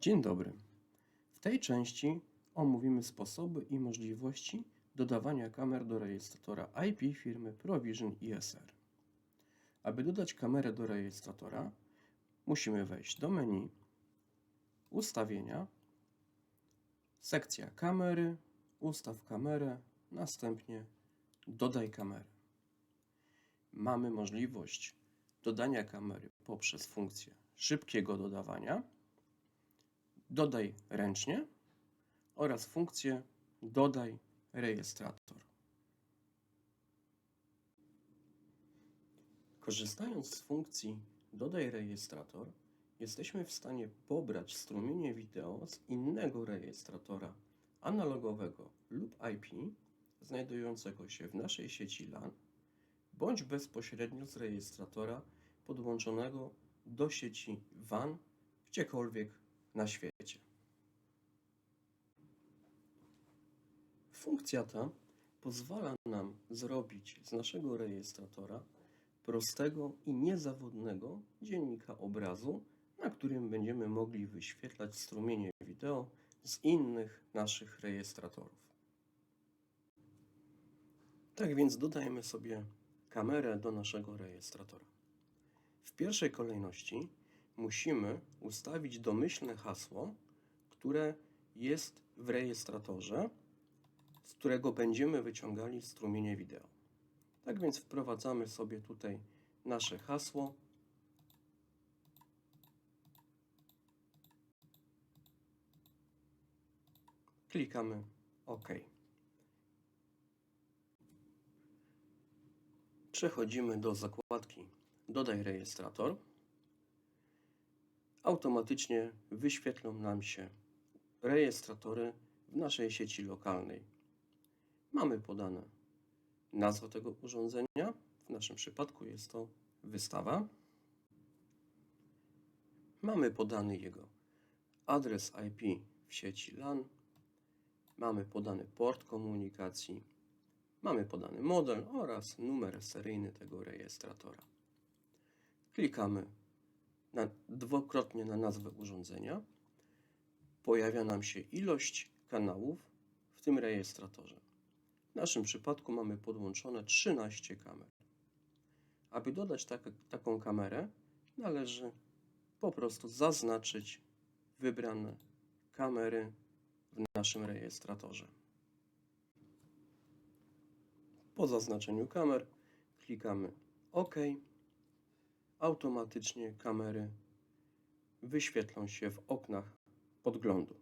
Dzień dobry. W tej części omówimy sposoby i możliwości dodawania kamer do rejestratora IP firmy Provision ISR. Aby dodać kamerę do rejestratora, musimy wejść do menu Ustawienia, sekcja Kamery, Ustaw kamerę, następnie Dodaj kamerę. Mamy możliwość dodania kamery poprzez funkcję szybkiego dodawania, dodaj ręcznie oraz funkcję dodaj rejestrator. Korzystając z funkcji dodaj rejestrator, jesteśmy w stanie pobrać strumienie wideo z innego rejestratora analogowego lub IP znajdującego się w naszej sieci LAN bądź bezpośrednio z rejestratora podłączonego do sieci WAN gdziekolwiek na świecie. Funkcja ta pozwala nam zrobić z naszego rejestratora prostego i niezawodnego dziennika obrazu, na którym będziemy mogli wyświetlać strumienie wideo z innych naszych rejestratorów. Tak więc dodajmy sobie kamerę do naszego rejestratora. W pierwszej kolejności musimy ustawić domyślne hasło, które jest w rejestratorze, z którego będziemy wyciągali strumienie wideo. Tak więc wprowadzamy sobie tutaj nasze hasło. Klikamy OK. Przechodzimy do zakładki Dodaj rejestrator. Automatycznie wyświetlą nam się rejestratory w naszej sieci lokalnej. Mamy podane nazwę tego urządzenia. W naszym przypadku jest to wystawa. Mamy podany jego adres IP w sieci LAN. Mamy podany port komunikacji. Mamy podany model oraz numer seryjny tego rejestratora. Klikamy na, dwukrotnie na nazwę urządzenia. Pojawia nam się ilość kanałów w tym rejestratorze. W naszym przypadku mamy podłączone 13 kamer. Aby dodać tak, taką kamerę, należy po prostu zaznaczyć wybrane kamery w naszym rejestratorze. Po zaznaczeniu kamer klikamy OK. Automatycznie kamery wyświetlą się w oknach podglądu.